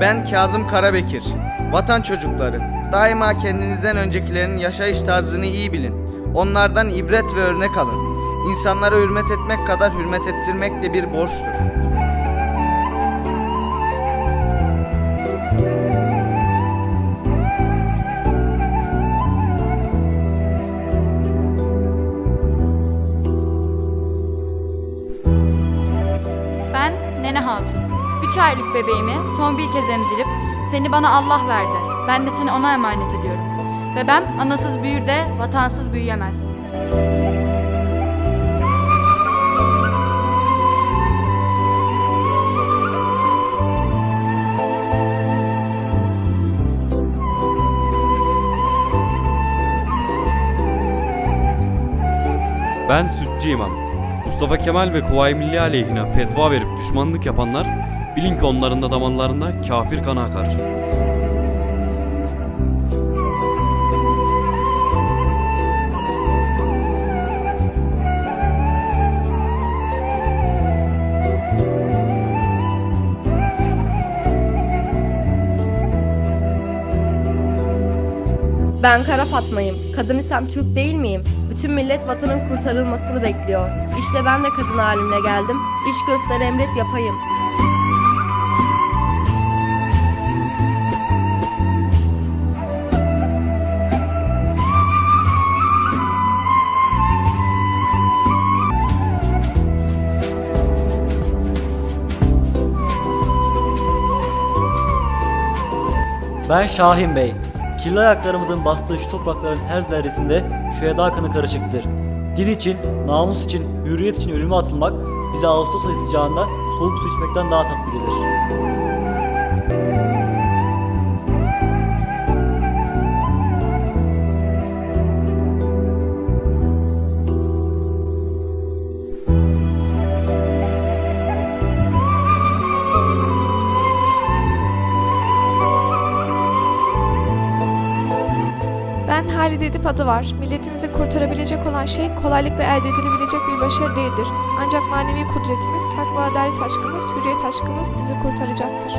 Ben Kazım Karabekir. Vatan çocukları, daima kendinizden öncekilerin yaşayış tarzını iyi bilin. Onlardan ibret ve örnek alın. İnsanlara hürmet etmek kadar hürmet ettirmek de bir borçtur. Ben Nene Hatun. 3 aylık bebeğimi son bir kez emzirip seni bana Allah verdi. Ben de seni ona emanet ediyorum. Bebem anasız büyür de vatansız büyüyemez. Ben Sütçü İmam. Mustafa Kemal ve Kuvayi Milli aleyhine fetva verip düşmanlık yapanlar bilin ki onların da damarlarında kafir kanı akar. Ben Kara Fatma'yım. Kadın isem Türk değil miyim? Bütün millet vatanın kurtarılmasını bekliyor. İşte ben de kadın halimle geldim. İş göster emret yapayım. Ben Şahin Bey. Kirli ayaklarımızın bastığı şu toprakların her zerresinde şu eda kanı karışıktır. Din için, namus için, hürriyet için ölüme atılmak bize Ağustos ayı sıcağında soğuk su içmekten daha tatlı gelir. Halide Edip adı var. Milletimizi kurtarabilecek olan şey kolaylıkla elde edilebilecek bir başarı değildir. Ancak manevi kudretimiz, hak adalet aşkımız, hürriyet aşkımız bizi kurtaracaktır.